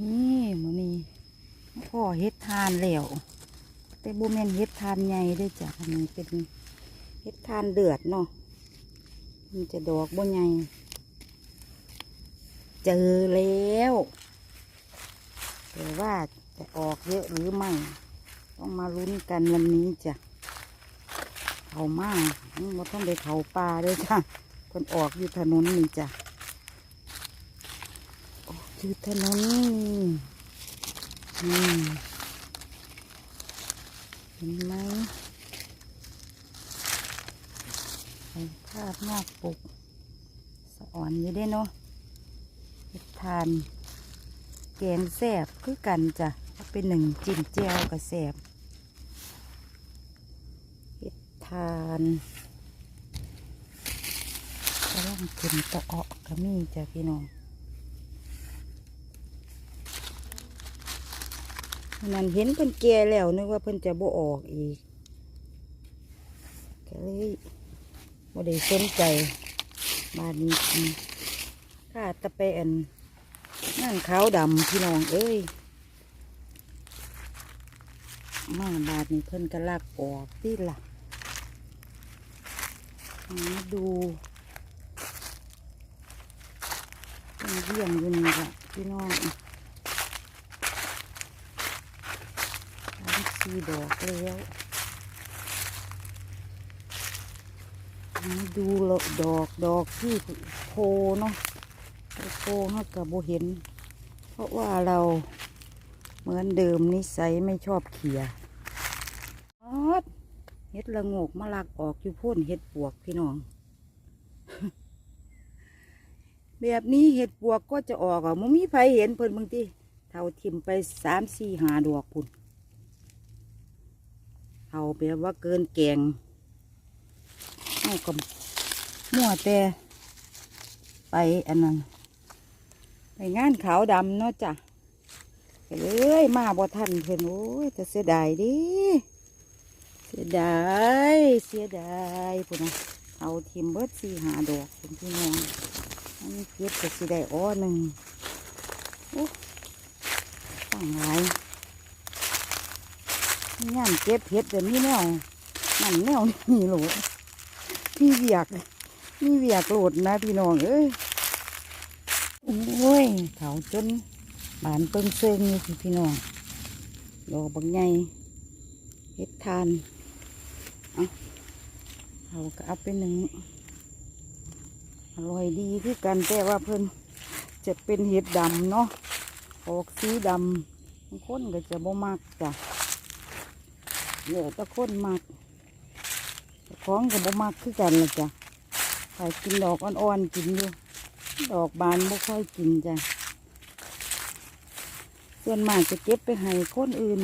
นี่มือนี้พ่อเฮ็ดทานแล้วแต่บ่แมนเฮ็ดทานใหญ่ด้จ้ะอันเป็นเฮ็ดทานเดือดเนาะมันจะดอกบ่ใหญ่เจอแล้วแต่ว่าจะออกเยอะหรือไม่ ต้องมาลุ้นกันวันนี้จ้ะเขามากว่าต้องไปเขาปลาด้วยจ้ะคนออกอยู่ถนนนี่จ้ะ ออกอถนนนี่เห็นไหมภาพนอกปกสะอ่อนอยู่ได้เนาะทานแกงแสบคือกันจ้ะเป็นหนึ่งจิ้มแจ่วกับแสบเฮ็ดทานกำลังขึ้นตะเอะก็มีจ้ะพี่น้องอั นนั้นเห็นเพิ่นแก่แล้วนึกว่าเพิ่นจะบ่ออกอีกก็เลยบ่ได้สนใจบานนี้ข้าตะเปนนั่งขาวดำพี่น้องเอ้ยมาบาดนี้เพิ่นกระลักออกที่ละ่ะมาดูเพิ่นเยี่ยมอยู่นี่ละพี่น้อง กี่ดอกแล้วดูดอกดอกที่โพเนาะโกงกับโบเห็น เพราะว่าเราเหมือนเดิมนิสัยไม่ชอบเขี่ยออดเห็ดละงกมาลักออกอยู่พ่นเห็ดปวกพี่น้อง แบบนี้เห็ดปวกก็จะออกอะมันมีไผเห็นเพิ่นบางทีเท่าทิมไปสามสี่หาดอกพุ่น เท่าแบบว่าเกินแกงเอากับมั่วแต่ไปอันนั้นไปงานขาวดำเนาะจ้ะไปเลยมาบ่ทันเพิ่นโอ้ยจะเสียดายดิเสียดายเสียดายพุ่นนะเอาทิมเบิร์ดสี่หาดอกเป็นพี่น้องอันนี้เก็บจะสิได้อ้อหนึ่งโอ้ตั้งหลาย ย่านเก็บเห็ดแบบนี้แนวนั่นแนวนี่โหลดมีเวียกมีเวียกโหลดนะพี่น้องเอ้ยโอ้ยเขาจนบานเปิ้งเซิงนี่สิพี่น้องดอกบางใหญ่เฮ็ดทานเอาเขาก็เอาไปหนึ่งอร่อยดีคือกันแต่ว่าเพิ่นจะเป็นเห็ดดำเนาะออกสีดำบางคนก็จะบ่มักจ้ะ เดี๋ยวตะคนมักเจ้าของกับ่มักคือกันละจ้ะใครกินดอกอ่อนๆกินอยู่ ดอกบานไม่ค่อยกินจ้ะส่วนมากจะเก็บไปให้คนอื่น